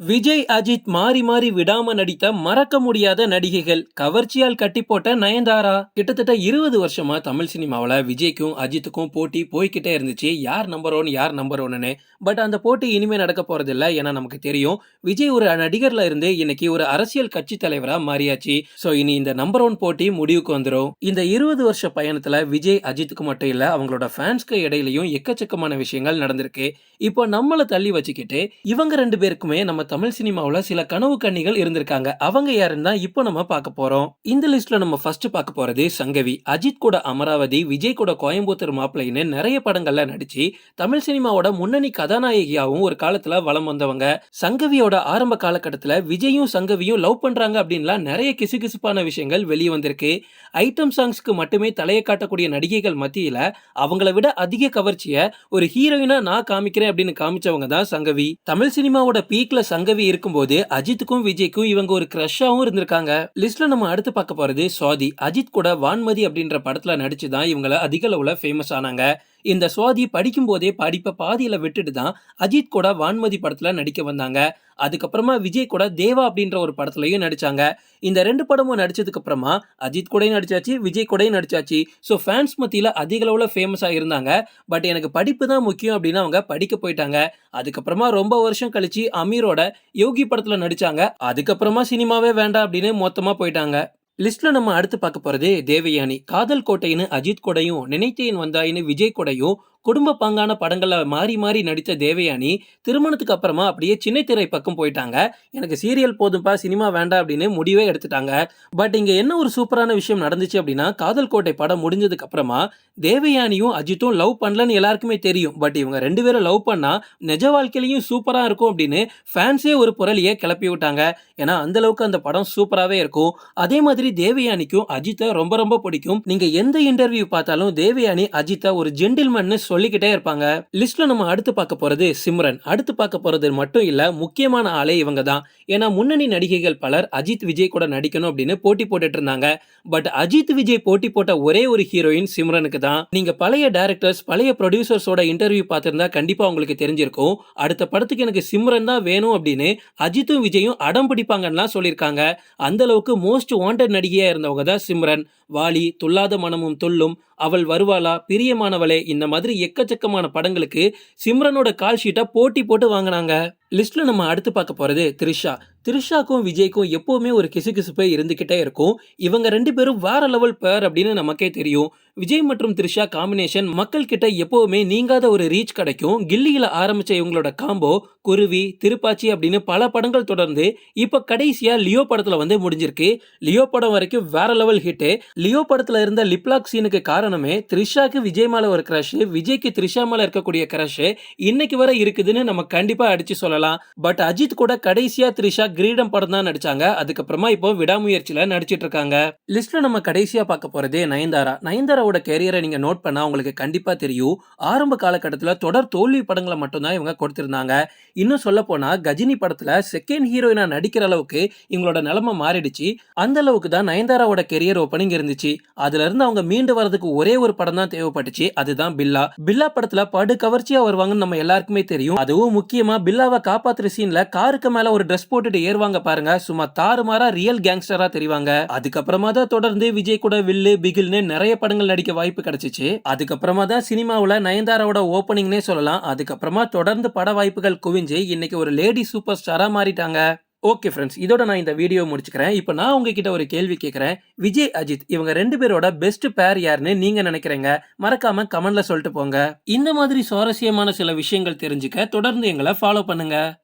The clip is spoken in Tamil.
விஜய் அஜித் மாறி மாறி விடாம நடித்த மறக்க முடியாத நடிகைகள் கவர்ச்சியால் கட்டி போட்ட நயன்தாரா. கிட்டத்தட்ட இருபது வருஷமா தமிழ் சினிமாவில் விஜய்க்கும் அஜித்துக்கும் போட்டி போய்கிட்டே இருந்துச்சு. யார் நம்பர் ஒன் யார் நம்பர் ஒன்னு பட் அந்த போட்டி இனிமே நடக்க போறதில்ல ஏன்னா நமக்கு தெரியும். விஜய் ஒரு நடிகர்ல இருந்து இன்னைக்கு ஒரு அரசியல் கட்சி தலைவரா மாறியாச்சு. ஸோ இனி இந்த நம்பர் ஒன் போட்டி முடிவுக்கு வந்துடும் இந்த இருபது வருஷ பயணத்துல விஜய் அஜித்துக்கு மட்டும் இல்ல அவங்களோட ஃபேன்ஸ்க்கு இடையிலையும் எக்கச்சக்கமான விஷயங்கள் நடந்திருக்கு. இப்போ நம்மளை தள்ளி வச்சுக்கிட்டு இவங்க ரெண்டு பேருக்குமே நம்ம தமிழ் சினிமாவில் சில கனவு கன்னிகள் இருந்திருக்காங்க. அவங்க யாருன்னு தான் இப்போ நம்ம பார்க்க போறோம். இந்த லிஸ்ட்டில் நம்ம ஃபர்ஸ்ட் பார்க்க போறது சங்கவி. அஜித் கூட அமராவதி விஜய் கூட கோயம்புத்தூர் மாப்பிள்ளைன்னு நிறைய படங்கள்ல நடிச்சு தமிழ் சினிமாவோட முன்னணி கதாநாயகியாவும் ஒரு காலத்தில் வளம் வந்தவங்க. சங்கவியோட ஆரம்ப காலகட்டத்தில் விஜயும் சங்கவியும் லவ் பண்றாங்க அப்படின்லாம் நிறைய கிசுகிசுப்பான விஷயங்கள் வெளியே வந்திருக்கு. ஐட்டம் சாங்ஸ்க்கு மட்டுமே தலையை காட்டக்கூடிய நடிகைகள் மத்தியில் அவங்கள விட அதிக கவர்ச்சியை ஒரு ஹீரோயினா நான் காமிக்கிறேன் அப்படின்னு காமிச்சவங்க தான் சங்கவி. தமிழ் சினிமாவோட பீக்ல சங்கவி இருக்கும்போது அஜித்துக்கும் விஜய்க்கும் இவங்க ஒரு கிரஷாவும் இருந்திருக்காங்க. லிஸ்ட்ல நம்ம அடுத்து பார்க்க போறது சுவாதி அஜித் கூட வான்மதி அப்படின்ற படத்துல நடிச்சு தான் இவங்கள அதிக அளவுல ஃபேமஸ் ஆனாங்க. இந்த சுவாதி படிக்கும் போதே படிப்பை பாதியில விட்டுட்டு தான் அஜித் கூட வான்மதி படத்துல நடிக்க வந்தாங்க. அதுக்கப்புறமா விஜய் கூட தேவா அப்படின்ற ஒரு படத்துலயும் நடிச்சாங்க. இந்த ரெண்டு படமும் நடிச்சதுக்கு அப்புறமா அஜித் கூடயும் நடிச்சாச்சு விஜய் கூடயும் நடிச்சாச்சு. ஸோ ஃபேன்ஸ் மத்தியில் அதிக அளவில் ஃபேமஸாக இருந்தாங்க. பட் எனக்கு படிப்பு தான் முக்கியம் அப்படின்னு அவங்க படிக்க போயிட்டாங்க. அதுக்கப்புறமா ரொம்ப வருஷம் கழிச்சு அமீரோட யோகி படத்தில் நடிச்சாங்க. அதுக்கப்புறமா சினிமாவே வேண்டாம் அப்படின்னு மொத்தமாக போயிட்டாங்க. லிஸ்ட்ல நம்ம அடுத்து பார்க்க போறது தேவயானி. காதல் கோட்டைன்னு அஜித் கொடையும் நினைத்தேன் வந்தாயின்னு விஜய் கொடையும் குடும்ப பங்கான படங்களில் மாறி மாறி நடித்த தேவயானி திருமணத்துக்கு அப்புறமா அப்படியே சின்ன திரை பக்கம் போயிட்டாங்க. எனக்கு சீரியல் போதும்பா சினிமா வேண்டாம் அப்படின்னு முடிவே எடுத்துட்டாங்க. பட் இங்கே என்ன ஒரு சூப்பரான விஷயம் நடந்துச்சு அப்படின்னா காதல் கோட்டை படம் முடிஞ்சதுக்கு அப்புறமா தேவயானியும் அஜித்தும் லவ் பண்ணலன்னு எல்லாருக்குமே தெரியும். பட் இவங்க ரெண்டு பேரும் லவ் பண்ணால் நிஜ வாழ்க்கையிலையும் சூப்பராக இருக்கும் அப்படின்னு ஃபேன்ஸே ஒரு புரளியை கிளப்பி விட்டாங்க. ஏன்னா அந்த அளவுக்கு அந்த படம் சூப்பராகவே இருக்கும். அதே மாதிரி தேவயானிக்கும் அஜித்தை ரொம்ப ரொம்ப பிடிக்கும். நீங்கள் எந்த இன்டர்வியூ பார்த்தாலும் தேவயானி அஜித்தை ஒரு ஜென்டில்மன்னு சொல்லிக்கிட்டே இருப்பாங்க. லிஸ்ட்ல நம்ம அடுத்து பார்க்க போறது சிம்ரன். அடுத்து பார்க்க போறது மட்டும் இல்ல முக்கியமான ஆளே இவங்க தான். ஏன்னா முன்னணி நடிகைகள் பலர் அஜித் விஜய் கூட நடிக்கணும் அப்படின்னு போட்டி போட்டுட்டு இருந்தாங்க. பட் அஜித் விஜய் போட்டி போட்ட ஒரே ஒரு ஹீரோயின் சிம்ரனுக்கு தான். நீங்க பழைய டேரக்டர்ஸ் பழைய ப்ரொடியூசர்ஸோட இன்டர்வியூ பார்த்திருந்தா கண்டிப்பா உங்களுக்கு தெரிஞ்சிருக்கும். அடுத்த படத்துக்கு எனக்கு சிம்ரன் தான் வேணும் அப்படின்னு அஜித்தும் விஜயும் அடம் பிடிப்பாங்கன்னா சொல்லியிருக்காங்க. அந்த அளவுக்கு மோஸ்ட் வாண்டட் நடிகையா இருந்தவங்க தான் சிம்ரன். வாலி துல்லாத மனமும் துள்ளும். அவள் வருவாளா? பிரியமானவளே இந்த மாதிரி எக்கச்சக்கமான படங்களுக்கு சிம்ரனோட கால் ஷீட்டை போட்டி போட்டு வாங்கினாங்க. லிஸ்ட்டில் நம்ம அடுத்து பார்க்க போகிறது த்ரிஷா. த்ரிஷாக்கும் விஜய்க்கும் எப்போவுமே ஒரு கிசுகிசுப்பே இருந்துக்கிட்டே இருக்கும். இவங்க ரெண்டு பேரும் வேற லெவல் பேர் அப்படின்னு நமக்கே தெரியும். விஜய் மற்றும் த்ரிஷா காம்பினேஷன் மக்கள் கிட்ட எப்போவுமே நீங்காத ஒரு ரீச் கிடைக்கும். கில்லியில் ஆரம்பித்த இவங்களோட காம்போ குருவி திருப்பாச்சி அப்படின்னு பல படங்கள் தொடர்ந்து இப்போ கடைசியாக லியோ படத்தில் வந்து முடிஞ்சிருக்கு. லியோ படம் வரைக்கும் வேற லெவல் ஹிட் லியோ படத்தில் இருந்த லிப்லாக் சீனுக்கு காரணமே த்ரிஷாக்கு விஜய் மேலே ஒரு கிரஷ் விஜய்க்கு த்ரிஷா மேலே இருக்கக்கூடிய கிரஷ் இன்னைக்கு வரை இருக்குதுன்னு நம்ம கண்டிப்பாக அடித்து சொல்லலாம். சொல்லலாம். பட் அஜித் கூட கடைசியா த்ரிஷா கிரீடம் படம் தான் நடிச்சாங்க. அதுக்கப்புறமா இப்போ விடாமுயற்சியில நடிச்சிட்டு இருக்காங்க. லிஸ்ட்ல நம்ம கடைசியா பார்க்க போறதே நயன்தாரா. நயன்தாராவோட கேரியரை நீங்க நோட் பண்ணா உங்களுக்கு கண்டிப்பா தெரியும். ஆரம்ப காலகட்டத்தில் தொடர் தோல்வி படங்களை மட்டும்தான் இவங்க கொடுத்திருந்தாங்க. இன்னும் சொல்ல போனா கஜினி படத்துல செகண்ட் ஹீரோயினா நடிக்கிற அளவுக்கு இவங்களோட நிலைமை மாறிடுச்சு. அந்த அளவுக்கு தான் நயன்தாராவோட கெரியர் ஓப்பனிங் இருந்துச்சு. அதுல இருந்து அவங்க மீண்டு வரதுக்கு ஒரே ஒரு படம் தான் தேவைப்பட்டுச்சு. அதுதான் பில்லா. பில்லா படத்துல படு கவர்ச்சியா வருவாங்கன்னு நம்ம எல்லாருக்குமே தெரியும். அதுவும் முக்கியமா பில்லாவை காப்பாத்துற சீன்ல காருக்கு மேல ஒரு ட்ரெஸ் போட்டுட்டு ஏறுவாங்க பாருங்க. சும்மா தாறுமாறா ரியல் கேங்ஸ்டரா தெரிவாங்க. அதுக்கப்புறமா தான் தொடர்ந்து விஜய் கூட வில்லு பிகில்னு நிறைய படங்கள் நடிக்க வாய்ப்பு கிடைச்சிச்சு. அதுக்கப்புறமா தான் சினிமாவில் நயன்தாராவோட ஓப்பனிங்னே சொல்லலாம். அதுக்கப்புறமா தொடர்ந்து பட வாய்ப்புகள் குவிஞ்சு இன்னைக்கு ஒரு லேடி சூப்பர் ஸ்டாரா மாறிட்டாங்க. ஓகே ஃப்ரெண்ட்ஸ் இதோட நான் இந்த வீடியோ முடிச்சுக்கிறேன். இப்போ நான் உங்ககிட்ட ஒரு கேள்வி கேட்குறேன் விஜய் அஜித் இவங்க ரெண்டு பேரோட பெஸ்ட் பேர் யாருன்னு நீங்க நினைக்கிறீங்க? மறக்காம கமெண்ட்ல சொல்லிட்டு போங்க. இந்த மாதிரி சுவாரஸ்யமான சில விஷயங்கள் தெரிஞ்சுக்க தொடர்ந்து எங்களை ஃபாலோ பண்ணுங்க.